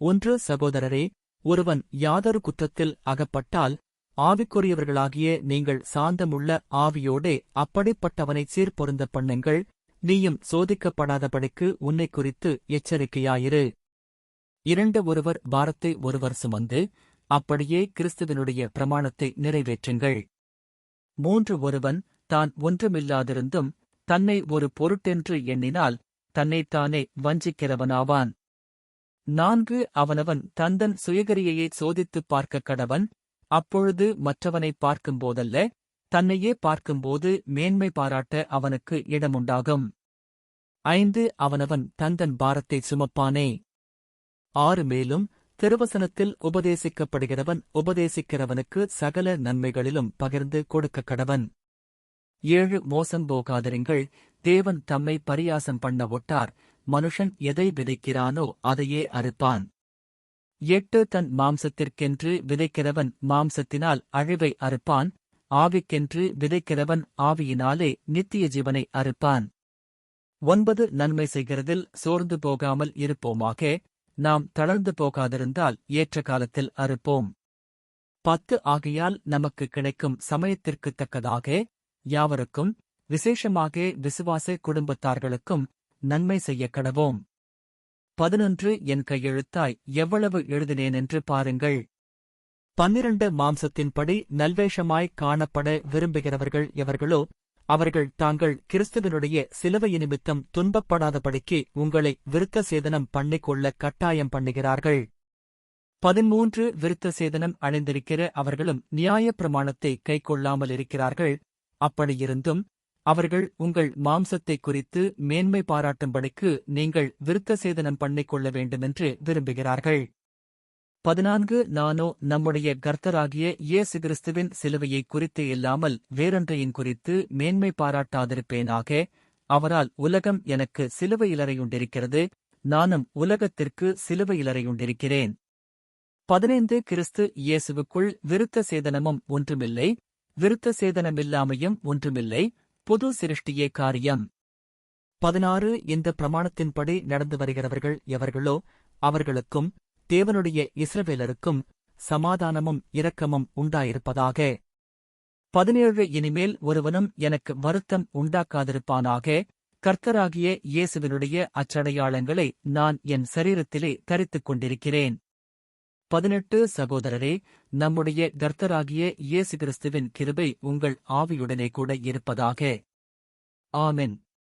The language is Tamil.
ஒன்று சகோதரரே ஒருவன் யாதொரு குற்றத்தில் அகப்பட்டால் ஆவிக்குரியவர்களாகிய நீங்கள் சாந்தமுள்ள ஆவியோடே அப்படிப்பட்டவனை சீர்பொருந்த பண்ணுங்கள் நீயும் சோதிக்கப்படாதபடிக்கு உன்னை குறித்து எச்சரிக்கையாயிரு. இரண்டு ஒருவர் பாரத்தை ஒருவர் சுமந்து அப்படியே கிறிஸ்துவனுடைய பிரமாணத்தை நிறைவேற்றுங்கள். மூன்று ஒருவன் தான் ஒன்றுமில்லாதிருந்தும் தன்னை ஒரு பொருட்டென்று எண்ணினால் தன்னைத்தானே வஞ்சிக்கிறவனாவான். நான்கு அவனவன் தந்தன் சுயகரியையை சோதித்துப் பார்க்க கடவன் அப்பொழுது மற்றவனை பார்க்கும்போதல்ல தன்னையே பார்க்கும்போது மேன்மை பாராட்ட அவனுக்கு இடமுண்டாகும். ஐந்து அவனவன் தந்தன் பாரத்தை சுமப்பானே. ஆறு மேலும் திருவசனத்தில் உபதேசிக்கப்படுகிறவன் உபதேசிக்கிறவனுக்கு சகல நன்மைகளிலும் பகிர்ந்து கொடுக்க கடவன். ஏழு மோசம் போகாதிருங்கள் தேவன் தம்மை பரியாசம் பண்ண ஒட்டார் மனுஷன் எதை விதைக்கிறானோ அதையே அறுப்பான். எட்டு தன் மாம்சத்திற்கென்று விதைக்கிறவன் மாம்சத்தினால் அழிவை அறுப்பான் ஆவிக்கென்று விதைக்கிறவன் ஆவியினாலே நித்திய ஜீவனை அறுப்பான். ஒன்பது நன்மை செய்கிறதில் சோர்ந்து போகாமல் இருப்போமாக நாம் தளர்ந்து போகாதிருந்தால் ஏற்ற காலத்தில் அறுப்போம். பத்து ஆகையால் நமக்கு கிடைக்கும் சமயத்திற்குத் தக்கதாக யாவருக்கும் விசேஷமாக விசுவாச குடும்பத்தார்களுக்கும் நன்மை செய்ய கடவோம். பதினொன்று என் கையெழுத்தாய் எவ்வளவு எழுதினேன் என்று பாருங்கள். பன்னிரண்டு மாம்சத்தின்படி நல்வேஷமாய் காணப்பட விரும்புகிறவர்கள் எவர்களோ அவர்கள் தாங்கள் கிறிஸ்துவனுடைய சிலுவை நிமித்தம் துன்பப்படாதபடிக்கு உங்களை விருத்த சேதனம் பண்ணிக்கொள்ள கட்டாயம் பண்ணுகிறார்கள். பதிமூன்று விருத்த சேதனம் அணிந்திருக்கிற அவர்களும் நியாயப்பிரமாணத்தை கைக்கொள்ளாமல் இருக்கிறார்கள் அப்படியிருந்தும் அவர்கள் உங்கள் மாம்சத்தை குறித்து மேன்மை பாராட்டும்படிக்கு நீங்கள் விருத்த சேதனம் பண்ணிக்கொள்ள வேண்டுமென்று விரும்புகிறார்கள். பதினான்கு நானோ நம்முடைய கர்த்தராகிய இயேசு கிறிஸ்துவின் சிலுவையை குறித்து இல்லாமல் வேறொன்றையின் குறித்து மேன்மை பாராட்டாதிருப்பேனாக அவரால் உலகம் எனக்கு சிலுவை இலறையுண்டிருக்கிறது நானும் உலகத்திற்கு சிலுவை இலறையுண்டிருக்கிறேன். பதினைந்து கிறிஸ்து இயேசுவுக்குள் விருத்த சேதனமும் ஒன்றுமில்லை விருத்த சேதனமில்லாமையும் ஒன்றுமில்லை புது சிருஷ்டியே காரியம். பதினாறு இந்த பிரமாணத்தின்படி நடந்து வருகிறவர்கள் எவர்களோ அவர்களுக்கும் தேவனுடைய இஸ்ரவேலருக்கும் சமாதானமும் இரக்கமும் உண்டாயிருப்பதாக. பதினேழு இனிமேல் ஒருவனும் எனக்கு வருத்தம் உண்டாக்காதிருப்பானாக கர்த்தராகிய இயேசுவினுடைய அச்சடையாளங்களை நான் என் சரீரத்திலே தரித்துக் கொண்டிருக்கிறேன் பதினெட்டு சகோதரரே நம்முடைய கர்த்தராகிய இயேசு கிறிஸ்துவின் கிருபை உங்கள் ஆவியுடனே கூட இருப்பதாக. ஆமென்.